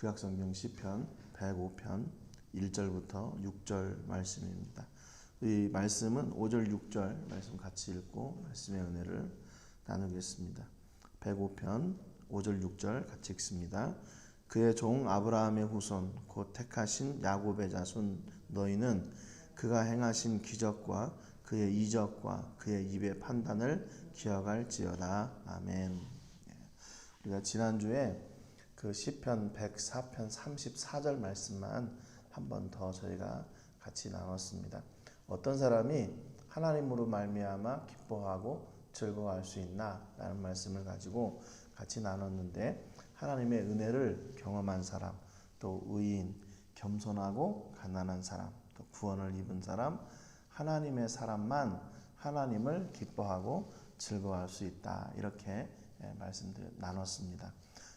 구약성경 시편 105편 1절부터 6절 말씀입니다. 이 말씀은 5절 6절 말씀 같이 읽고 말씀의 은혜를 나누겠습니다. 105편 5절 6절 같이 읽습니다. 그의 종 아브라함의 후손 곧 택하신 야곱의 자손 너희는 그가 행하신 기적과 그의 이적과 그의 입의 판단을 기억할지어다. 아멘. 예. 우리가 지난주에 그 시편 104편 34절 말씀만 한 번 더 저희가 같이 나눴습니다. 어떤 사람이 하나님으로 말미암아 기뻐하고 즐거워할 수 있나라는 말씀을 가지고 같이 나눴는데 하나님의 은혜를 경험한 사람, 또 의인, 겸손하고 가난한 사람, 또 구원을 입은 사람, 하나님의 사람만 하나님을 기뻐하고 즐거워할 수 있다. 이렇게 예, 말씀들 나눴습니다.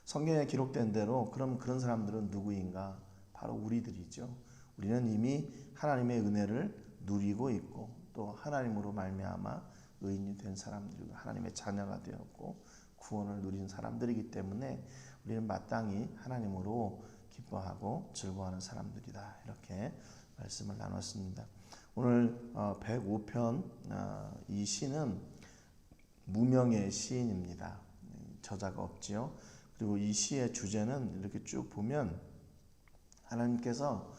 성경에 기록된 대로 그럼 그런 사람들은 누구인가? 바로 우리들이죠. 우리는 이미 하나님의 은혜를 누리고 있고 또 하나님으로 말미암아 의인이 된 사람들이고 하나님의 자녀가 되었고 구원을 누린 사람들이기 때문에 우리는 마땅히 하나님으로 기뻐하고 즐거워하는 사람들이다. 이렇게 말씀을 나눴습니다. 오늘 105편 어, 이 시는 무명의 시인입니다. 저자가 없지요. 그리고 이 시의 주제는 이렇게 쭉 보면 하나님께서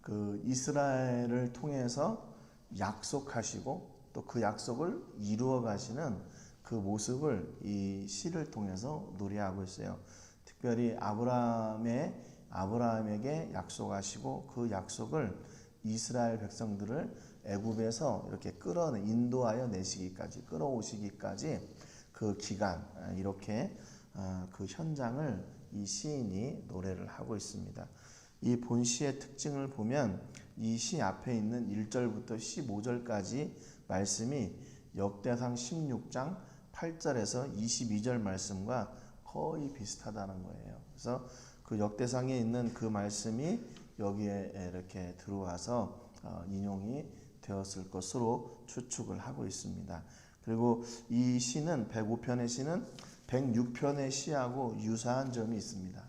그 이스라엘을 통해서 약속하시고 또 그 약속을 이루어 가시는 그 모습을 이 시를 통해서 노래하고 있어요. 특별히 아브라함의 아브라함에게 약속하시고 그 약속을 이스라엘 백성들을 애굽에서 이렇게 끌어 인도하여 내시기까지 끌어오시기까지 그 기간 이렇게 그 현장을 이 시인이 노래를 하고 있습니다. 이 본시의 특징을 보면 이 시 앞에 있는 1절부터 15절까지 말씀이 역대상 16장 8절에서 22절 말씀과 거의 비슷하다는 거예요. 그래서 그 역대상에 있는 그 말씀이 여기에 이렇게 들어와서 어, 인용이 되었을 것으로 추측을 하고 있습니다. 그리고 이 시는 105편의 시는 106편의 시하고 유사한 점이 있습니다.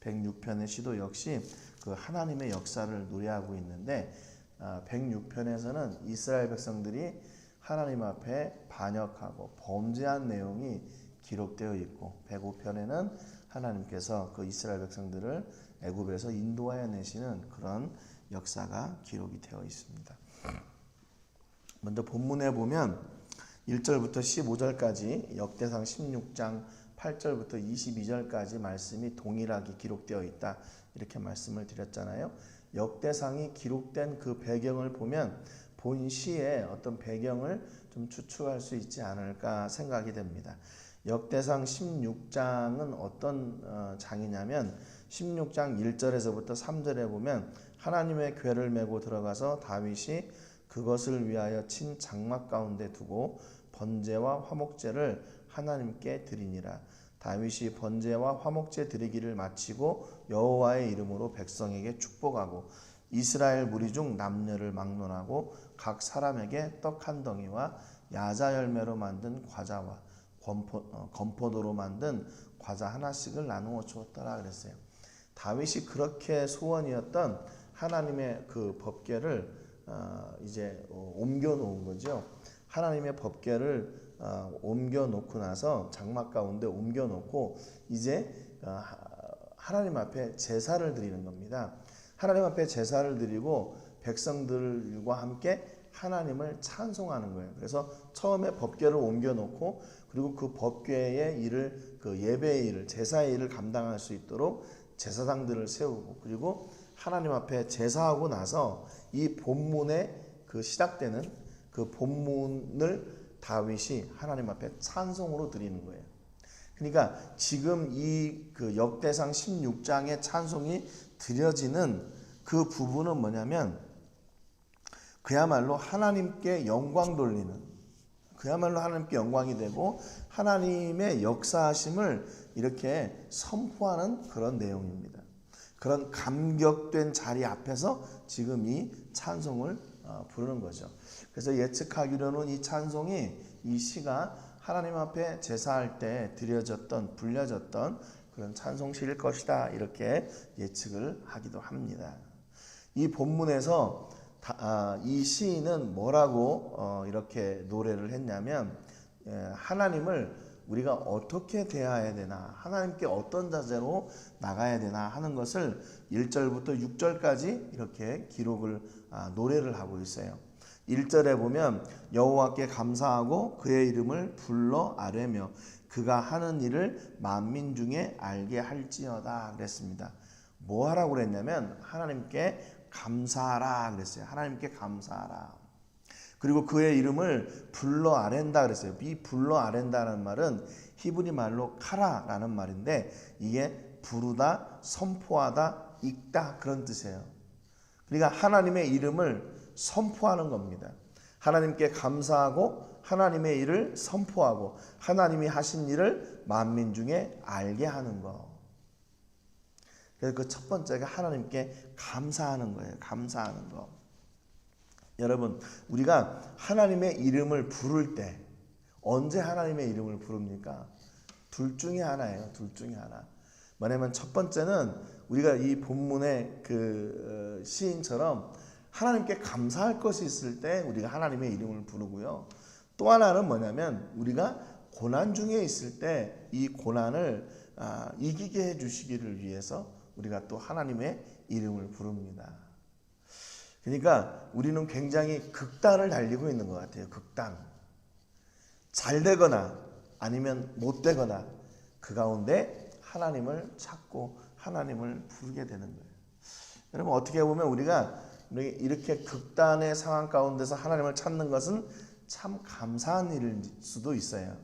106편의 시도 역시 그 하나님의 역사를 노래하고 있는데 106편에서는 아, 이스라엘 백성들이 하나님 앞에 반역하고 범죄한 내용이 기록되어 있고 105편에는 하나님께서 그 이스라엘 백성들을 애굽에서 인도하여 내시는 그런 역사가 기록이 되어 있습니다. 먼저 본문에 보면 1절부터 15절까지 역대상 16장 8절부터 22절까지 말씀이 동일하게 기록되어 있다. 이렇게 말씀을 드렸잖아요. 역대상이 기록된 그 배경을 보면 본 시의 어떤 배경을 좀 추측할 수 있지 않을까 생각이 됩니다. 역대상 16장은 어떤 어, 장이냐면 16장 1절에서부터 3절에 보면 하나님의 궤를 메고 들어가서 다윗이 그것을 위하여 친 장막 가운데 두고 번제와 화목제를 하나님께 드리니라. 다윗이 번제와 화목제 드리기를 마치고 여호와의 이름으로 백성에게 축복하고 이스라엘 무리 중 남녀를 막론하고 각 사람에게 떡 한 덩이와 야자 열매로 만든 과자와 건포, 어, 건포도로 만든 과자 하나씩을 나누어 주었더라 그랬어요. 다윗이 그렇게 소원이었던 하나님의 그 법궤를 어, 이제 어, 옮겨 놓은 거죠. 하나님의 법궤를 어, 옮겨 놓고 나서 장막 가운데 옮겨 놓고 이제 어, 하나님 앞에 제사를 드리는 겁니다. 하나님 앞에 제사를 드리고 백성들과 함께 하나님을 찬송하는 거예요. 그래서 처음에 법궤를 옮겨 놓고 그리고 그 법궤의 일을 그 예배의 일을 제사의 일을 감당할 수 있도록 제사장들을 세우고 그리고 하나님 앞에 제사하고 나서 이 본문에 그 시작되는 그 본문을 다윗이 하나님 앞에 찬송으로 드리는 거예요. 그러니까 지금 이 그 역대상 16장의 찬송이 드려지는 그 부분은 뭐냐면 그야말로 하나님께 영광 돌리는 그야말로 하나님께 영광이 되고 하나님의 역사하심을 이렇게 선포하는 그런 내용입니다. 그런 감격된 자리 앞에서 지금 이 찬송을 어, 부르는 거죠. 그래서 예측하기로는 이 찬송이 이 시가 하나님 앞에 제사할 때 드려졌던 불려졌던 그런 찬송시일 것이다 이렇게 예측을 하기도 합니다. 이 본문에서 다, 아, 이 시인은 뭐라고 어, 이렇게 노래를 했냐면 예, 하나님을 우리가 어떻게 대해야 되나 하나님께 어떤 자세로 나가야 되나 하는 것을 1절부터 6절까지 이렇게 기록을 아, 노래를 하고 있어요. 1절에 보면 여호와께 감사하고 그의 이름을 불러 아뢰며 그가 하는 일을 만민 중에 알게 할지어다 그랬습니다. 뭐 하라고 그랬냐면 하나님께 감사하라 그랬어요. 하나님께 감사하라. 그리고 그의 이름을 불러 아랜다 그랬어요. 이 불러 아랜다는 말은 히브리 말로 카라라는 말인데 이게 부르다, 선포하다, 읽다 그런 뜻이에요. 그러니까 하나님의 이름을 선포하는 겁니다. 하나님께 감사하고 하나님의 일을 선포하고 하나님이 하신 일을 만민 중에 알게 하는 거. 그래서 그 첫 번째가 하나님께 감사하는 거예요. 감사하는 거. 여러분, 우리가 하나님의 이름을 부를 때 언제 하나님의 이름을 부릅니까? 둘 중에 하나예요. 둘 중에 하나. 뭐냐면 첫 번째는 우리가 이 본문의 그 어, 시인처럼 하나님께 감사할 것이 있을 때 우리가 하나님의 이름을 부르고요. 또 하나는 뭐냐면 우리가 고난 중에 있을 때 이 고난을 아, 이기게 해 주시기를 위해서 우리가 또 하나님의 이름을 부릅니다. 그러니까 우리는 굉장히 극단을 달리고 있는 것 같아요. 극단. 잘 되거나 아니면 못 되거나 그 가운데 하나님을 찾고 하나님을 부르게 되는 거예요. 여러분 어떻게 보면 우리가 이렇게 극단의 상황 가운데서 하나님을 찾는 것은 참 감사한 일일 수도 있어요.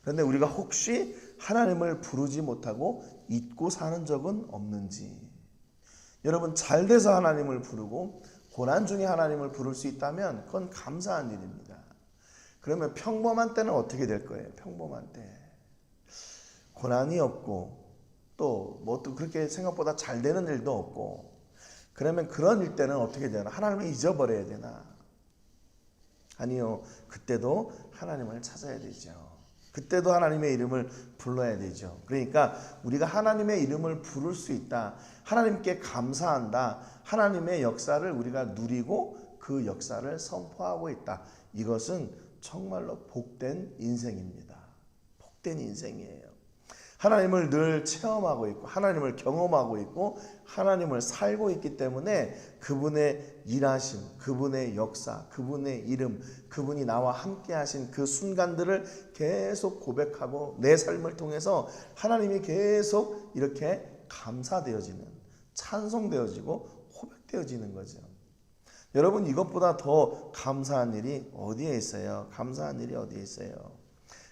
그런데 우리가 혹시 하나님을 부르지 못하고 잊고 사는 적은 없는지 여러분 잘 돼서 하나님을 부르고 고난 중에 하나님을 부를 수 있다면 그건 감사한 일입니다. 그러면 평범한 때는 어떻게 될 거예요? 평범한 때 고난이 없고 또 뭐 또 그렇게 생각보다 잘 되는 일도 없고 그러면 그런 일 때는 어떻게 되나? 하나님을 잊어버려야 되나? 아니요. 그때도 하나님을 찾아야 되죠. 그때도 하나님의 이름을 불러야 되죠. 그러니까 우리가 하나님의 이름을 부를 수 있다. 하나님께 감사한다. 하나님의 역사를 우리가 누리고 그 역사를 선포하고 있다. 이것은 정말로 복된 인생입니다. 복된 인생이에요. 하나님을 늘 체험하고 있고 하나님을 경험하고 있고 하나님을 살고 있기 때문에 그분의 일하심, 그분의 역사, 그분의 이름, 그분이 나와 함께 하신 그 순간들을 계속 고백하고 내 삶을 통해서 하나님이 계속 이렇게 감사되어지는 찬송되어지고 호백되어지는 거죠. 여러분 이것보다 더 감사한 일이 어디에 있어요? 감사한 일이 어디에 있어요?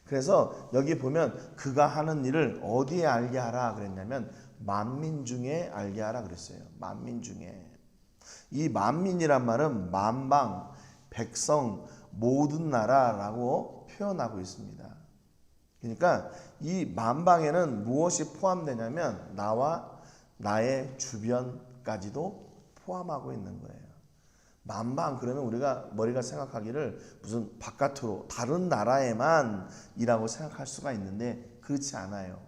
그래서 여기 보면 그가 하는 일을 어디에 알게 하라 그랬냐면 만민 중에 알게 하라 그랬어요. 만민 중에. 이 만민이란 말은 만방, 백성, 모든 나라라고 표현하고 있습니다. 그러니까 이 만방에는 무엇이 포함되냐면 나와 나의 주변까지도 포함하고 있는 거예요. 만방 그러면 우리가 머리가 생각하기를 무슨 바깥으로 다른 나라에만 이라고 생각할 수가 있는데 그렇지 않아요.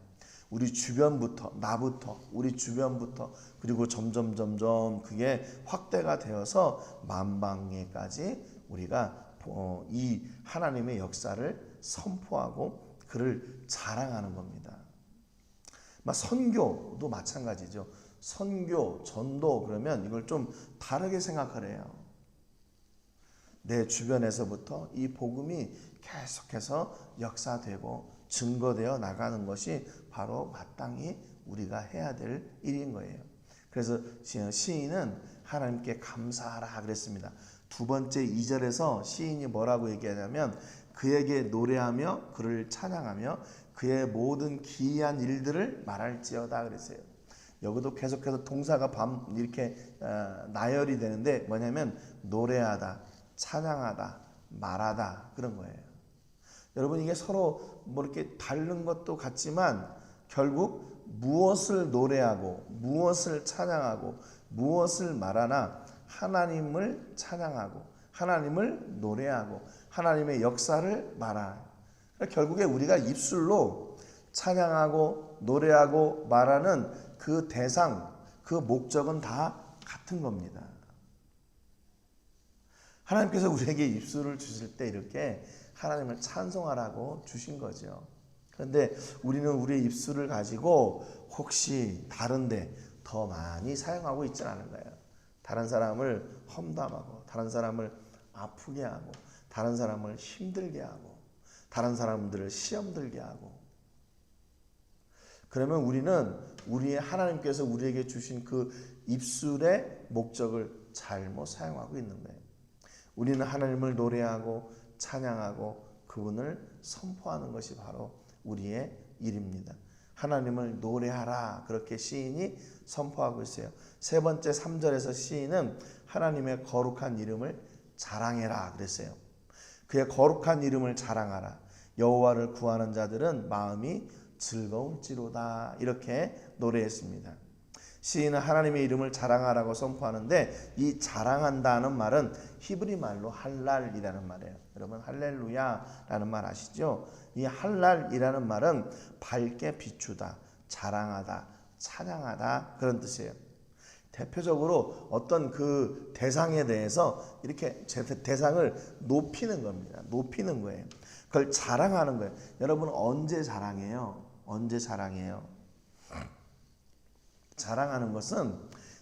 우리 주변부터 나부터 우리 주변부터 그리고 점점 점점 그게 확대가 되어서 만방에까지 우리가 어, 이 하나님의 역사를 선포하고 그를 자랑하는 겁니다. 선교도 마찬가지죠. 선교, 전도 그러면 이걸 좀 다르게 생각하래요. 내 주변에서부터 이 복음이 계속해서 역사되고 증거되어 나가는 것이 바로 마땅히 우리가 해야 될 일인 거예요. 그래서 시인은 하나님께 감사하라 그랬습니다. 두 번째 2절에서 시인이 뭐라고 얘기하냐면 그에게 노래하며 그를 찬양하며 그의 모든 기이한 일들을 말할지어다 그랬어요. 여기도 계속해서 동사가 밤 이렇게 어, 나열이 되는데 뭐냐면 노래하다, 찬양하다, 말하다 그런 거예요. 여러분 이게 서로 뭐 이렇게 다른 것도 같지만 결국 무엇을 노래하고 무엇을 찬양하고 무엇을 말하나 하나님을 찬양하고 하나님을 노래하고 하나님의 역사를 말하. 그러니까 결국에 우리가 입술로 찬양하고 노래하고 말하는 그 대상, 그 목적은 다 같은 겁니다. 하나님께서 우리에게 입술을 주실 때 이렇게 하나님을 찬송하라고 주신 거죠. 그런데 우리는 우리의 입술을 가지고 혹시 다른데 더 많이 사용하고 있지 않은 거예요. 다른 사람을 험담하고, 다른 사람을 아프게 하고, 다른 사람을 힘들게 하고, 다른 사람들을 시험 들게 하고. 그러면 우리는 우리의 하나님께서 우리에게 주신 그 입술의 목적을 잘못 사용하고 있는 거예요. 우리는 하나님을 노래하고 찬양하고 그분을 선포하는 것이 바로 우리의 일입니다. 하나님을 노래하라 그렇게 시인이 선포하고 있어요. 세 번째 3절에서 시인은 하나님의 거룩한 이름을 자랑해라 그랬어요. 그의 거룩한 이름을 자랑하라. 여호와를 구하는 자들은 마음이 즐거울지로다 이렇게 노래했습니다. 시인은 하나님의 이름을 자랑하라고 선포하는데 이 자랑한다는 말은 히브리 말로 할랄이라는 말이에요. 여러분 할렐루야라는 말 아시죠? 이 할랄이라는 말은 밝게 비추다, 자랑하다, 찬양하다 그런 뜻이에요. 대표적으로 어떤 그 대상에 대해서 이렇게 대상을 높이는 겁니다. 높이는 거예요. 그걸 자랑하는 거예요. 여러분 언제 자랑해요? 언제 자랑해요? 자랑하는 것은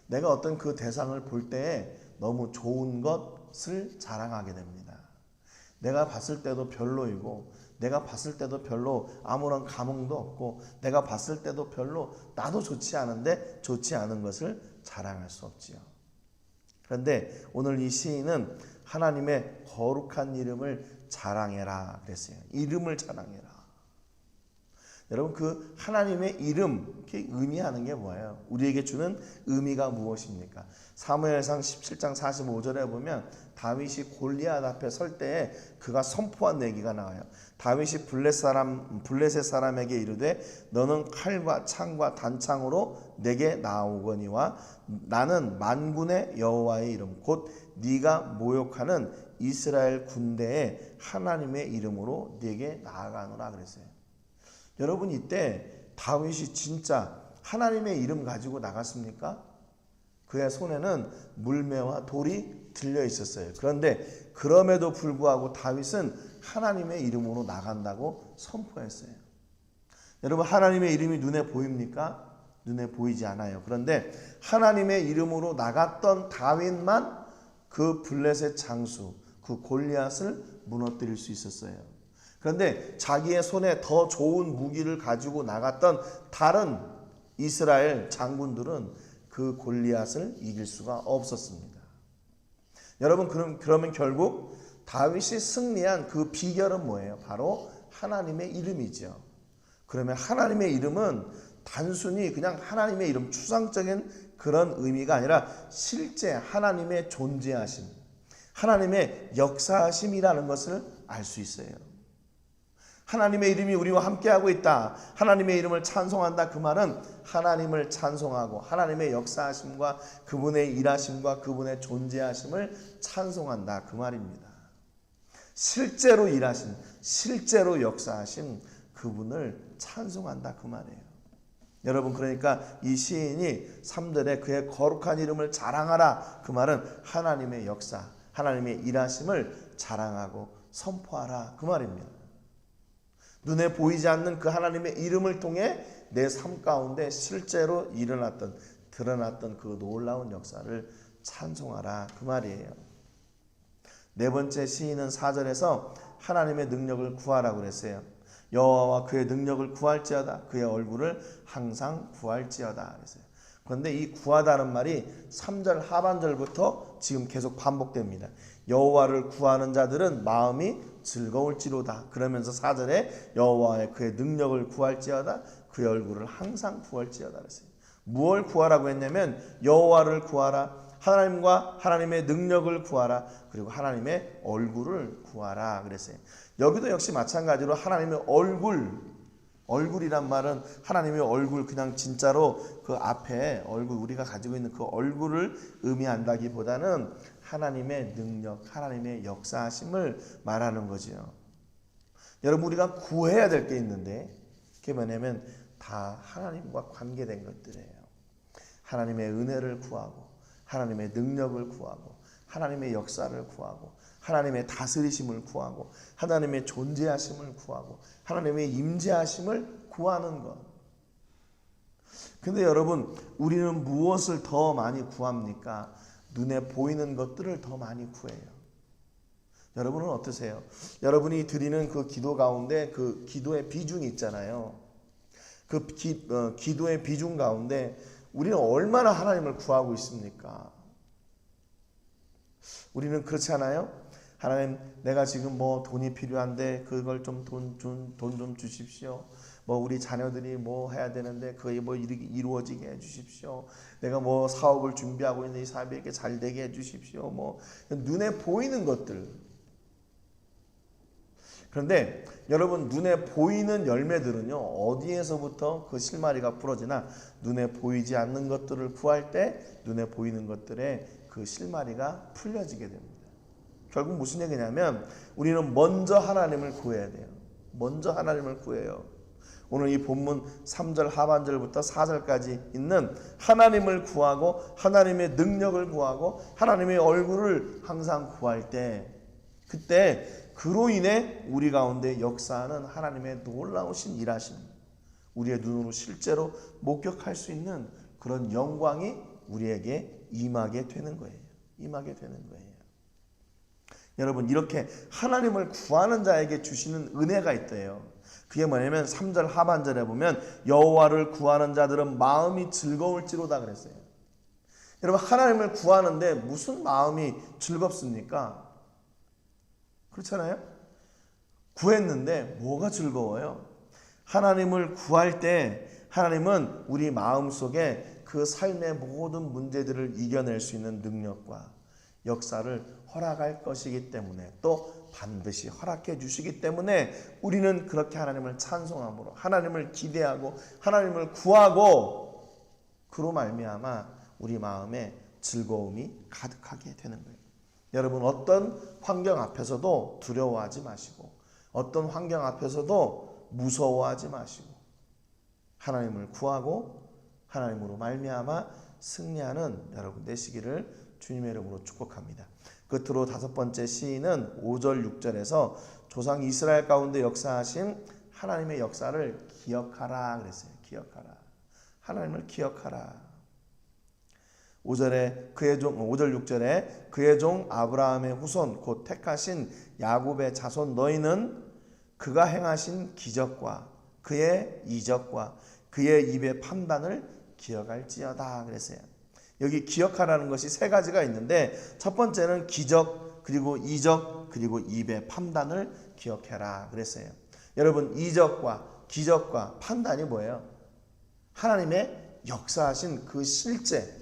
내가 어떤 그 대상을 볼 때에 너무 좋은 것을 자랑하게 됩니다. 내가 봤을 때도 별로이고 내가 봤을 때도 별로 아무런 감흥도 없고 내가 봤을 때도 별로 나도 좋지 않은데 좋지 않은 것을 자랑할 수 없지요. 그런데 오늘 이 시인은 하나님의 거룩한 이름을 자랑해라 그랬어요. 이름을 자랑해라. 여러분 그 하나님의 이름 그 의미하는 게 뭐예요? 우리에게 주는 의미가 무엇입니까? 사무엘상 17장 45절에 보면 다윗이 골리앗 앞에 설 때에 그가 선포한 얘기가 나와요. 다윗이 블레 사람 블레셋 사람에게 이르되 너는 칼과 창과 단창으로 내게 나오거니와 나는 만군의 여호와의 이름 곧 네가 모욕하는 이스라엘 군대의 하나님의 이름으로 네게 나아가노라 그랬어요. 여러분 이때 다윗이 진짜 하나님의 이름 가지고 나갔습니까? 그의 손에는 물매와 돌이 들려 있었어요. 그런데 그럼에도 불구하고 다윗은 하나님의 이름으로 나간다고 선포했어요. 여러분 하나님의 이름이 눈에 보입니까? 눈에 보이지 않아요. 그런데 하나님의 이름으로 나갔던 다윗만 그 블레셋 장수 그 골리앗을 무너뜨릴 수 있었어요. 그런데 자기의 손에 더 좋은 무기를 가지고 나갔던 다른 이스라엘 장군들은 그 골리앗을 이길 수가 없었습니다. 여러분 그럼 그러면 결국 다윗이 승리한 그 비결은 뭐예요? 바로 하나님의 이름이죠. 그러면 하나님의 이름은 단순히 그냥 하나님의 이름 추상적인 그런 의미가 아니라 실제 하나님의 존재하심, 하나님의 역사하심이라는 것을 알 수 있어요. 하나님의 이름이 우리와 함께하고 있다. 하나님의 이름을 찬송한다. 그 말은 하나님을 찬송하고 하나님의 역사하심과 그분의 일하심과 그분의 존재하심을 찬송한다. 그 말입니다. 실제로 일하신, 실제로 역사하신 그분을 찬송한다. 그 말이에요. 여러분 그러니까 이 시인이 3절에 그의 거룩한 이름을 자랑하라. 그 말은 하나님의 역사, 하나님의 일하심을 자랑하고 선포하라. 그 말입니다. 눈에 보이지 않는 그 하나님의 이름을 통해 내 삶 가운데 실제로 일어났던 드러났던 그 놀라운 역사를 찬송하라 그 말이에요. 네 번째 시인은 4절에서 하나님의 능력을 구하라고 그랬어요. 여호와와 그의 능력을 구할지어다 그의 얼굴을 항상 구할지어다 그랬어요. 그런데 이 구하다는 말이 3절 하반절부터 지금 계속 반복됩니다. 여호와를 구하는 자들은 마음이 즐거울지로다. 그러면서 4절에 여호와의 그의 능력을 구할지어다 그의 얼굴을 항상 구할지어다 그랬어요. 무엇을 구하라고 했냐면 여호와를 구하라. 하나님과 하나님의 능력을 구하라. 그리고 하나님의 얼굴을 구하라 그랬어요. 여기도 역시 마찬가지로 하나님의 얼굴 얼굴이란 말은 하나님의 얼굴 그냥 진짜로 그 앞에 얼굴 우리가 가지고 있는 그 얼굴을 의미한다기보다는 하나님의 능력, 하나님의 역사하심을 말하는 거지요. 여러분 우리가 구해야 될 게 있는데 그게 뭐냐면 다 하나님과 관계된 것들이에요. 하나님의 은혜를 구하고 하나님의 능력을 구하고 하나님의 역사를 구하고 하나님의 다스리심을 구하고 하나님의 존재하심을 구하고 하나님의 임재하심을 구하는 것. 근데 여러분, 우리는 무엇을 더 많이 구합니까? 눈에 보이는 것들을 더 많이 구해요. 여러분은 어떠세요? 여러분이 드리는 그 기도 가운데 그 기도의 비중이 있잖아요. 그 기, 어, 기도의 비중 가운데 우리는 얼마나 하나님을 구하고 있습니까? 우리는 그렇지 않아요? 하나님, 내가 지금 뭐 돈이 필요한데 그걸 좀 돈 좀 돈 좀 주십시오. 뭐 우리 자녀들이 뭐 해야 되는데 그게 뭐 이루- 이루어지게 해 주십시오. 내가 뭐 사업을 준비하고 있는데 이 사업이 이렇게 잘 되게 해 주십시오. 뭐 눈에 보이는 것들. 그런데 여러분 눈에 보이는 열매들은요 어디에서부터 그 실마리가 부러지나 눈에 보이지 않는 것들을 구할 때 눈에 보이는 것들의 그 실마리가 풀려지게 됩니다. 결국 무슨 얘기냐면 우리는 먼저 하나님을 구해야 돼요. 먼저 하나님을 구해요. 오늘 이 본문 3절 하반절부터 4절까지 있는 하나님을 구하고 하나님의 능력을 구하고 하나님의 얼굴을 항상 구할 때 그때 그로 인해 우리 가운데 역사하는 하나님의 놀라우신 일하심 우리의 눈으로 실제로 목격할 수 있는 그런 영광이 우리에게 임하게 되는 거예요. 임하게 되는 거예요. 여러분 이렇게 하나님을 구하는 자에게 주시는 은혜가 있대요. 그게 뭐냐면 3절 하반절에 보면 여호와를 구하는 자들은 마음이 즐거울지로다 그랬어요. 여러분 하나님을 구하는데 무슨 마음이 즐겁습니까? 그렇잖아요? 구했는데 뭐가 즐거워요? 하나님을 구할 때 하나님은 우리 마음 속에 그 삶의 모든 문제들을 이겨낼 수 있는 능력과 역사를 허락할 것이기 때문에 또 반드시 허락해 주시기 때문에 우리는 그렇게 하나님을 찬송함으로 하나님을 기대하고 하나님을 구하고 그로 말미암아 우리 마음에 즐거움이 가득하게 되는 거예요. 여러분 어떤 환경 앞에서도 두려워하지 마시고 어떤 환경 앞에서도 무서워하지 마시고 하나님을 구하고 하나님으로 말미암아 승리하는 여러분 되시기를 주님의 이름으로 축복합니다. 끝으로 다섯 번째 시인은 5절 6절에서 조상 이스라엘 가운데 역사하신 하나님의 역사를 기억하라 그랬어요. 기억하라. 하나님을 기억하라. 5절에 그의 종 5절 6절에 그의 종 아브라함의 후손 곧 택하신 야곱의 자손 너희는 그가 행하신 기적과 그의 이적과 그의 입의 판단을 기억할지어다 그랬어요. 여기 기억하라는 것이 세 가지가 있는데 첫 번째는 기적 그리고 이적 그리고 입의 판단을 기억해라 그랬어요. 여러분 이적과 기적과 판단이 뭐예요? 하나님의 역사하신 그 실제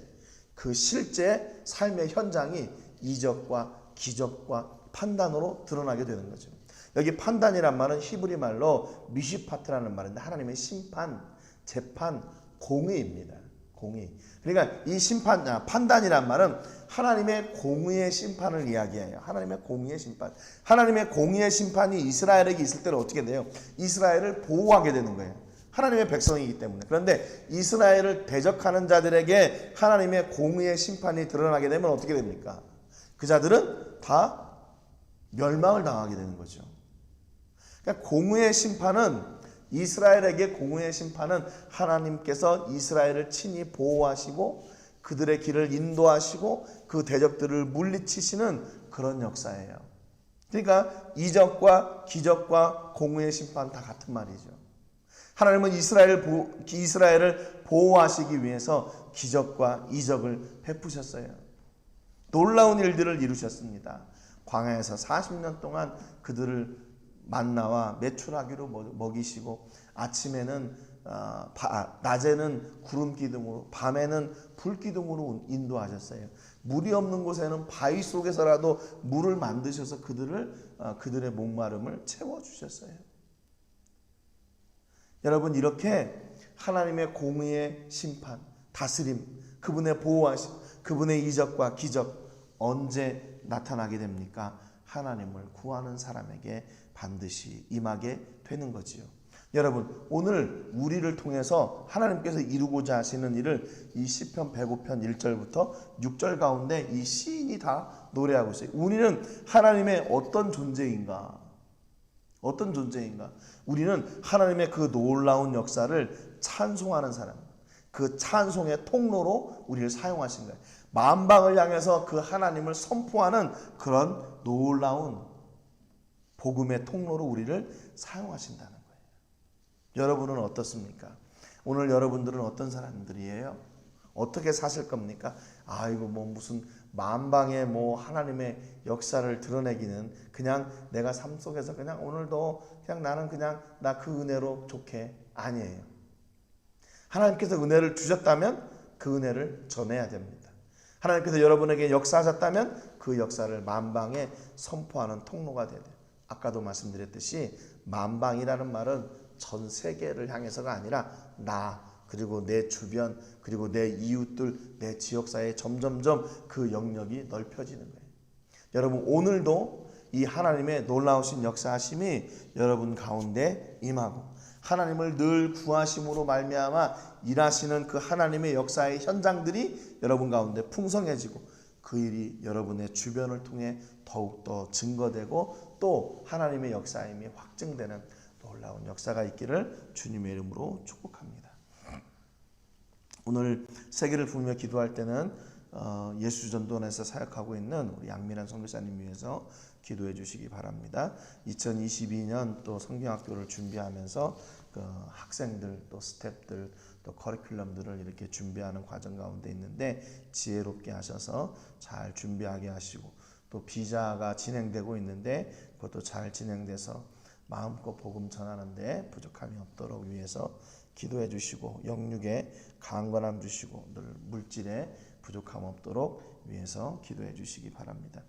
그 실제 삶의 현장이 이적과 기적과 판단으로 드러나게 되는 거죠. 여기 판단이란 말은 히브리 말로 미시파트라는 말인데 하나님의 심판, 재판, 공의입니다. 공의. 그러니까 이 심판, 아, 판단이란 말은 하나님의 공의의 심판을 이야기해요. 하나님의 공의의 심판. 하나님의 공의의 심판이 이스라엘에게 있을 때는 어떻게 돼요? 이스라엘을 보호하게 되는 거예요. 하나님의 백성이기 때문에. 그런데 이스라엘을 대적하는 자들에게 하나님의 공의의 심판이 드러나게 되면 어떻게 됩니까? 그 자들은 다 멸망을 당하게 되는 거죠. 그러니까 공의의 심판은 이스라엘에게 공의의 심판은 하나님께서 이스라엘을 친히 보호하시고 그들의 길을 인도하시고 그 대적들을 물리치시는 그런 역사예요. 그러니까 이적과 기적과 공의의 심판 다 같은 말이죠. 하나님은 이스라엘 보, 이스라엘을 보호하시기 위해서 기적과 이적을 베푸셨어요. 놀라운 일들을 이루셨습니다. 광야에서 40년 동안 그들을 만나와 매출하기로 먹이시고 아침에는 어, 바, 낮에는 구름 기둥으로 밤에는 불 기둥으로 인도하셨어요. 물이 없는 곳에는 바위 속에서라도 물을 만드셔서 그들을 어, 그들의 목마름을 채워 주셨어요. 여러분 이렇게 하나님의 공의의 심판, 다스림, 그분의 보호하심, 그분의 이적과 기적 언제 나타나게 됩니까? 하나님을 구하는 사람에게 반드시 임하게 되는 거지요. 여러분 오늘 우리를 통해서 하나님께서 이루고자 하시는 일을 이 시편 105편 1절부터 6절 가운데 이 시인이 다 노래하고 있어요. 우리는 하나님의 어떤 존재인가? 어떤 존재인가? 우리는 하나님의 그 놀라운 역사를 찬송하는 사람. 그 찬송의 통로로 우리를 사용하신 거예요. 만방을 향해서 그 하나님을 선포하는 그런 놀라운 복음의 통로로 우리를 사용하신다는 거예요. 여러분은 어떻습니까? 오늘 여러분들은 어떤 사람들이에요? 어떻게 사실 겁니까? 아이고 뭐 무슨 만방의 뭐 하나님의 역사를 드러내기는 그냥 내가 삶 속에서 그냥 오늘도 그냥 나는 그냥 나 그 은혜로 좋게 아니에요. 하나님께서 은혜를 주셨다면 그 은혜를 전해야 됩니다. 하나님께서 여러분에게 역사하셨다면 그 역사를 만방에 선포하는 통로가 돼야 돼요. 아까도 말씀드렸듯이 만방이라는 말은 전 세계를 향해서가 아니라 나 그리고 내 주변 그리고 내 이웃들 내 지역사회에 점점점 그 영역이 넓혀지는 거예요. 여러분 오늘도 이 하나님의 놀라우신 역사하심이 여러분 가운데 임하고 하나님을 늘 구하심으로 말미암아 일하시는 그 하나님의 역사의 현장들이 여러분 가운데 풍성해지고 그 일이 여러분의 주변을 통해 더욱더 증거되고 또 하나님의 역사임이 확증되는 놀라운 역사가 있기를 주님의 이름으로 축복합니다. 오늘 세계를 부르며 기도할 때는 어, 예수 전도원에서 사역하고 있는 우리 양민환 선교사님 위해서 기도해 주시기 바랍니다. 2022년 또 성경학교를 준비하면서 그 학생들 또 스탭들 또 커리큘럼들을 이렇게 준비하는 과정 가운데 있는데 지혜롭게 하셔서 잘 준비하게 하시고 또 비자가 진행되고 있는데 그것도 잘 진행돼서 마음껏 복음 전하는데 부족함이 없도록 위해서 기도해 주시고 영육에 강건함 주시고 늘 물질에 부족함 없도록 위해서 기도해 주시기 바랍니다.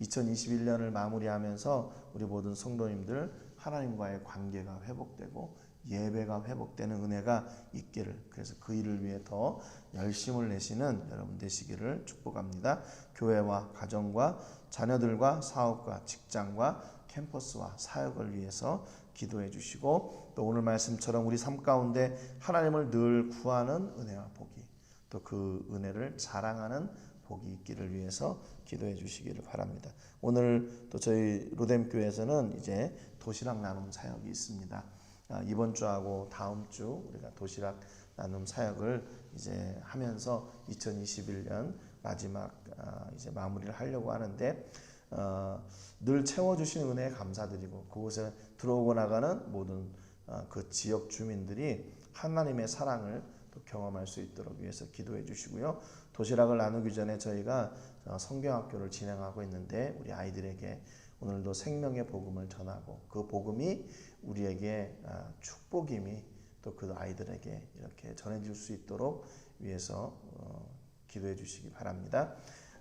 2021년을 마무리하면서 우리 모든 성도님들 하나님과의 관계가 회복되고 예배가 회복되는 은혜가 있기를 그래서 그 일을 위해 더 열심을 내시는 여러분 되시기를 축복합니다. 교회와 가정과 자녀들과 사업과 직장과 캠퍼스와 사역을 위해서 기도해 주시고 또 오늘 말씀처럼 우리 삶 가운데 하나님을 늘 구하는 은혜와 복이 또 그 은혜를 자랑하는 복이 있기를 위해서 기도해 주시기를 바랍니다. 오늘 또 저희 로뎀 교회에서는 이제 도시락 나눔 사역이 있습니다. 아, 이번 주하고 다음 주 우리가 도시락 나눔 사역을 이제 하면서 2021년 마지막 아, 이제 마무리를 하려고 하는데 어, 늘 채워주신 은혜에 감사드리고 그곳에 들어오고 나가는 모든 어, 그 지역 주민들이 하나님의 사랑을 또 경험할 수 있도록 위해서 기도해 주시고요. 도시락을 나누기 전에 저희가 어, 성경학교를 진행하고 있는데 우리 아이들에게 오늘도 생명의 복음을 전하고 그 복음이 우리에게 아, 축복임이 또 그 아이들에게 이렇게 전해질 수 있도록 위해서 어, 기도해 주시기 바랍니다.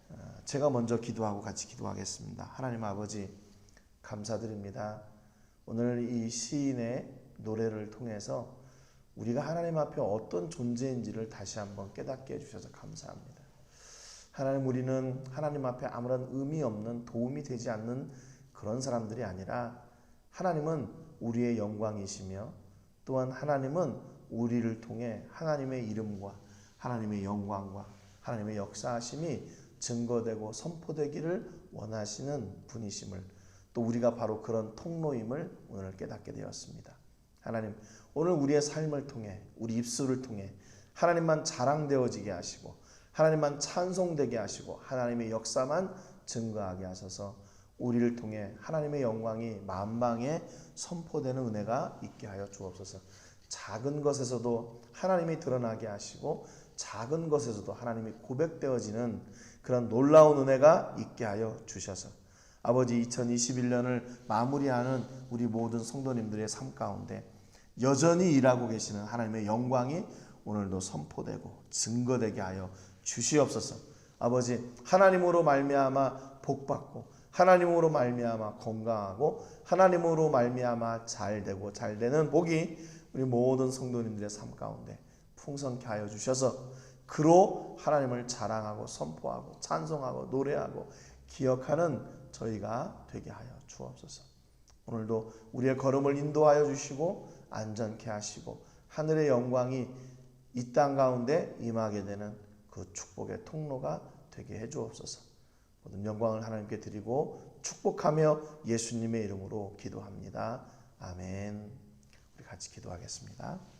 아, 제가 먼저 기도하고 같이 기도하겠습니다. 하나님 아버지 감사드립니다. 오늘 이 시인의 노래를 통해서 우리가 하나님 앞에 어떤 존재인지를 다시 한번 깨닫게 해주셔서 감사합니다. 하나님 우리는 하나님 앞에 아무런 의미 없는 도움이 되지 않는 그런 사람들이 아니라 하나님은 우리의 영광이시며 또한 하나님은 우리를 통해 하나님의 이름과 하나님의 영광과 하나님의 역사하심이 증거되고 선포되기를 원하시는 분이심을 또 우리가 바로 그런 통로임을 오늘 깨닫게 되었습니다. 하나님, 오늘 우리의 삶을 통해 우리 입술을 통해 하나님만 자랑되어지게 하시고 하나님만 찬송되게 하시고 하나님의 역사만 증거하게 하셔서 우리를 통해 하나님의 영광이 만방에 선포되는 은혜가 있게 하여 주옵소서. 작은 것에서도 하나님이 드러나게 하시고 작은 것에서도 하나님이 고백되어지는 그런 놀라운 은혜가 있게 하여 주셔서 아버지 2021년을 마무리하는 우리 모든 성도님들의 삶 가운데 여전히 일하고 계시는 하나님의 영광이 오늘도 선포되고 증거되게 하여 주시옵소서. 아버지 하나님으로 말미암아 복받고 하나님으로 말미암아 건강하고 하나님으로 말미암아 잘 되고 잘 되는 복이 우리 모든 성도님들의 삶 가운데 풍성케 하여 주셔서 그로 하나님을 자랑하고 선포하고 찬송하고 노래하고 기억하는 저희가 되게 하여 주옵소서. 오늘도 우리의 걸음을 인도하여 주시고 안전케 하시고 하늘의 영광이 이 땅 가운데 임하게 되는 그 축복의 통로가 되게 해 주옵소서. 모든 영광을 하나님께 드리고 축복하며 예수님의 이름으로 기도합니다. 아멘. 우리 같이 기도하겠습니다.